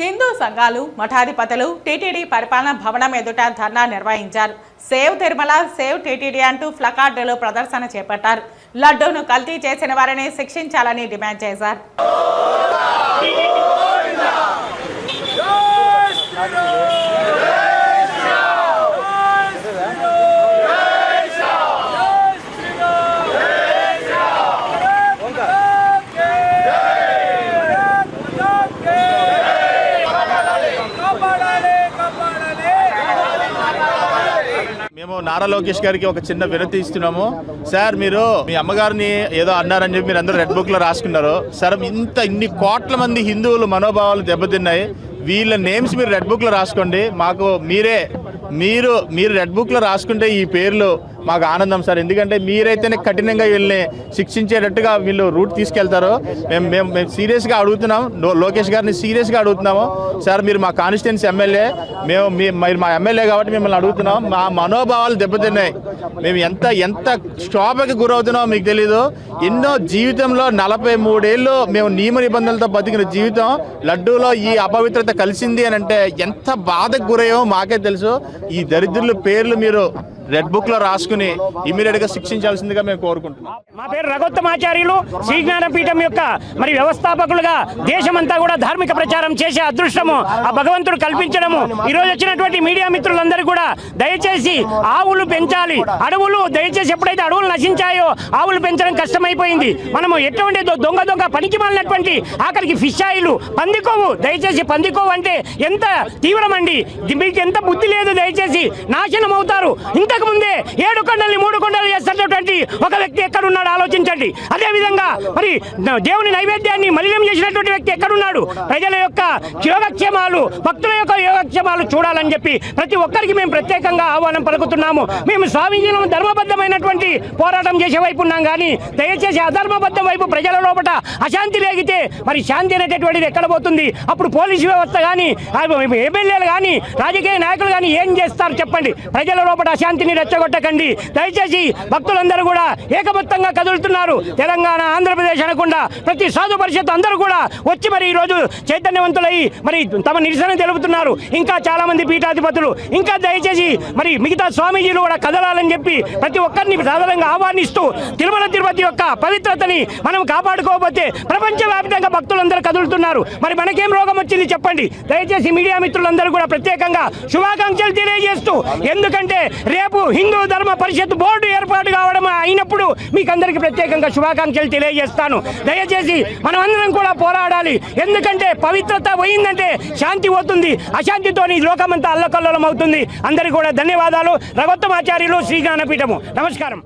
హిందూ సంఘాలు మఠాధిపతులు టీటీడీ పరిపాలన భవనం ఎదుట ధర్నా నిర్వహించారు. సేవ్ తిరుమల సేవ్ టీటీడీ అంటూ ఫ్లకార్డులు ప్రదర్శన చేపట్టారు. లడ్డూను కల్తీ చేసిన వారిని శిక్షించాలని డిమాండ్ చేశారు. మేము నారా లోకేష్ గారికి ఒక చిన్న వినతి ఇస్తున్నాము. సార్ మీరు మీ అమ్మగారిని ఏదో అన్నారని చెప్పి మీరు అందరూ రెడ్ బుక్లో రాసుకున్నారు. సార్ ఇంత ఇన్ని కోట్ల మంది హిందువులు మనోభావాలు దెబ్బతిన్నాయి. వీళ్ళ నేమ్స్ మీరు రెడ్ బుక్లో రాసుకోండి. మాకు మీరే మీరు మీరు రెడ్ బుక్లో రాసుకుంటే ఈ పేర్లు మాకు ఆనందం సార్. ఎందుకంటే మీరైతేనే కఠినంగా వీళ్ళని శిక్షించేటట్టుగా వీళ్ళు రూట్ తీసుకెళ్తారు. మేము మేము మేము సీరియస్గా అడుగుతున్నాం. లోకేష్ గారిని సీరియస్గా అడుగుతున్నాము. సార్ మీరు మా కాన్స్టిట్యున్సీ ఎమ్మెల్యే మేము మీరు మా ఎమ్మెల్యే కాబట్టి మిమ్మల్ని అడుగుతున్నాం. మా మనోభావాలు దెబ్బతిన్నాయి. మేము ఎంత ఎంత క్షోభకి గురవుతున్నామో మీకు తెలీదు. ఎన్నో జీవితంలో నలభై మూడేళ్ళు మేము నియమ నిబంధనలతో బతికిన జీవితం. లడ్డూలో ఈ అపవిత్రత కలిసింది అని అంటే ఎంత బాధకు గురయ్యో మాకే తెలుసు. ఈ దరిద్రుల పేర్లు మీరు రెడ్ బుక్లో రాసుకుని ఇమీడియట్గా శిక్షించాల్సిందిగా మేము కోరుకుంటున్నాం. మా పేరు రఘోత్తమాచార్యులు శ్రీజ్ఞానపీఠం యొక్క మరి వ్యవస్థాపకులుగా దేశమంతా కూడా ధార్మిక ప్రచారం చేసే అదృష్టము ఆ భగవంతుడు కల్పించడము. ఈ రోజు వచ్చినటువంటి మీడియా మిత్రులందరూ కూడా దయచేసి ఆవులు పెంచాలి. అడవులు దయచేసి ఎప్పుడైతే అడవులు నశించాయో ఆవులు పెంచడం కష్టమైపోయింది. మనము ఎటువంటి దొంగ దొంగ పనికి మాలినటువంటి ఆఖరికి ఫిష్ ఆయిల్ పందికోవు. దయచేసి పందికోవు అంటే ఎంత తీవ్రమండి. మీకు ఎంత బుద్ధి లేదు దయచేసి నాశనం అవుతారు. ఇంత ముందే ఏడు కొండల్ని మూడు కొండలు చేస్తున్నటువంటి ఒక వ్యక్తి ఎక్కడున్నాడు? ఆలోచన అదే అదేవిధంగా మరి దేవుని నైవేద్యాన్ని మలినం చేసినటువంటి వ్యక్తి ఎక్కడున్నాడు? ప్రజల యొక్క యోగక్షేమాలు భక్తుల యొక్క యోగక్షేమాలు చూడాలని చెప్పి ప్రతి ఒక్కరికి మేము ప్రత్యేకంగా ఆహ్వానం పలుకుతున్నాము. మేము స్వామీజీలను ధర్మబద్ధమైనటువంటి పోరాటం చేసే వైపు ఉన్నాం కానీ దయచేసి అధర్మబద్ధం వైపు ప్రజల లోపల అశాంతి లేగితే మరి శాంతి అనేటటువంటిది ఎక్కడ పోతుంది? అప్పుడు పోలీసు వ్యవస్థ కానీ ఎమ్మెల్యేలు కానీ రాజకీయ నాయకులు కానీ ఏం చేస్తారు చెప్పండి? ప్రజల లోపల అశాంతిని రెచ్చగొట్టకండి. దయచేసి భక్తులందరూ కూడా ఏకబద్ధంగా కదులుతున్నారు. తెలంగాణ ఆంధ్రప్రదేశ్ అనకుండా ప్రతి సాధు పరిషత్ అందరూ కూడా వచ్చి మరి ఈరోజు చైతన్యవంతులై మరి తమ నిరసన తెలుపుతున్నారు. ఇంకా చాలామంది పీఠాధిపతులు ఇంకా దయచేసి మరి మిగతా స్వామీజీలు కూడా కదలాలని చెప్పి ప్రతి ఒక్కరిని సాధారణంగా ఆహ్వానిస్తూ తిరుమల తిరుపతి యొక్క పవిత్రతని మనం కాపాడుకోకపోతే ప్రపంచవ్యాప్తంగా భక్తులందరూ కదులుతున్నారు. మరి మనకేం రోగం వచ్చింది చెప్పండి. దయచేసి మీడియా మిత్రులందరూ కూడా ప్రత్యేకంగా శుభాకాంక్షలు తెలియజేస్తూ ఎందుకంటే రేపు హిందూ ధర్మ పరిషత్ బోర్డు ఏర్పాటు కావడం అయినప్పుడు మీకు అందరికీ ప్రత్యేకంగా శుభాకాంక్షలు తెలియజేస్తాను. దయచేసి మనమందరం కూడా పోరాడాలి. ఎందుకంటే పవిత్రత పోయిందంటే శాంతి పోతుంది. అశాంతితోని లోకమంతా అల్లకల్లోలం అవుతుంది అందరికీ కూడా ధన్యవాదాలు. రఘోత్తమాచార్యులు శ్రీజ్ఞానపీఠము నమస్కారం.